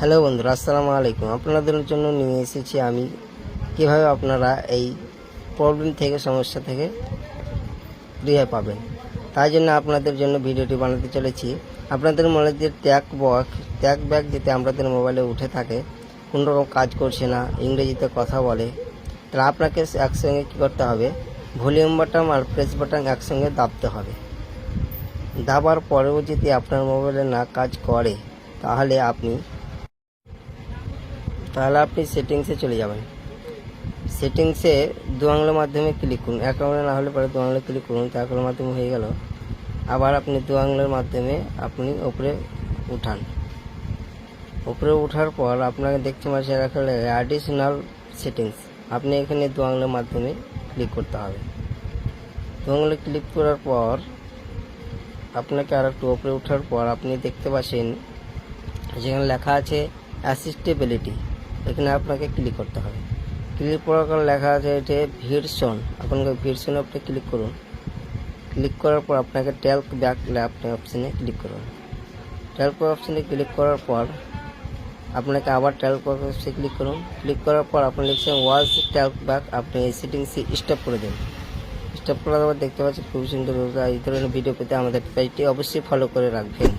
Hello বন্ধুরা, আসসালামু আলাইকুম। আপনাদের জন্য নিয়ে এসেছি আমি কীভাবে আপনারা এই প্রবলেম থেকে, সমস্যা থেকে রেহাই পাবেন। তাই জন্য আপনাদের জন্য ভিডিওটি বানাতে চলেছি। আপনাদের মনে যে ট্যাগ বক ট্যাগ ব্যাগ যেতে আমাদের মোবাইলে উঠে থাকে কোনো রকম কাজ করছে না, ইংরেজিতে কথা বলে, তাহলে আপনাকে একসঙ্গে কী করতে হবে? ভলিউম বাটন আর প্রেস বাটন একসঙ্গে দাবতে হবে। দাবার পরেও যদি আপনার মোবাইলে না কাজ করে, তাহলে আপনি তাহলে আপনি সেটিংসে চলে যাবেন। সেটিংসে দু আঙুলের মাধ্যমে ক্লিক করুন। এক আঙুলে না হলে পরে দু আঙুলে ক্লিক করুন তো এক আঙুলের মাধ্যমে হয়ে গেল। আবার আপনি দু আঙুলের মাধ্যমে আপনি ওপরে উঠান। উপরে ওঠার পর আপনাকে দেখতে পাচ্ছেন এখানে অ্যাডিশনাল সেটিংস আপনি এখানে দু আঙুলের মাধ্যমে ক্লিক করতে হবে। দু আঙুলে ক্লিক করার পর আপনাকে আর একটু উপরে ওঠার পর আপনি দেখতে পাচ্ছেন, যেখানে লেখা আছে অ্যাসিস্টেবিলিটি এখানে আপনাকে ক্লিক করতে হবে। ক্লিক করার পর লেখা আছে এটা ভিরসন আপনাকে ভিরসনে আপনি ক্লিক করুন। ক্লিক করার পর আপনাকে ট্যাল্ক ব্যাক আপনি অপশানে ক্লিক করুন। ট্যাল্ক অপশানে ক্লিক করার পর আপনাকে আবার ট্যাল্ক অপশানে ক্লিক করুন। ক্লিক করার পর আপনি লিখছেন ওয়াজ ট্যাল্ক ব্যাক আপনি এই সেটিংসে স্টপ করে দিন। স্টপ করার পর দেখতে পাচ্ছেন খুব সুন্দর এই ধরনের ভিডিও পেতে আমাদের পেজটি অবশ্যই ফলো করে রাখবেন।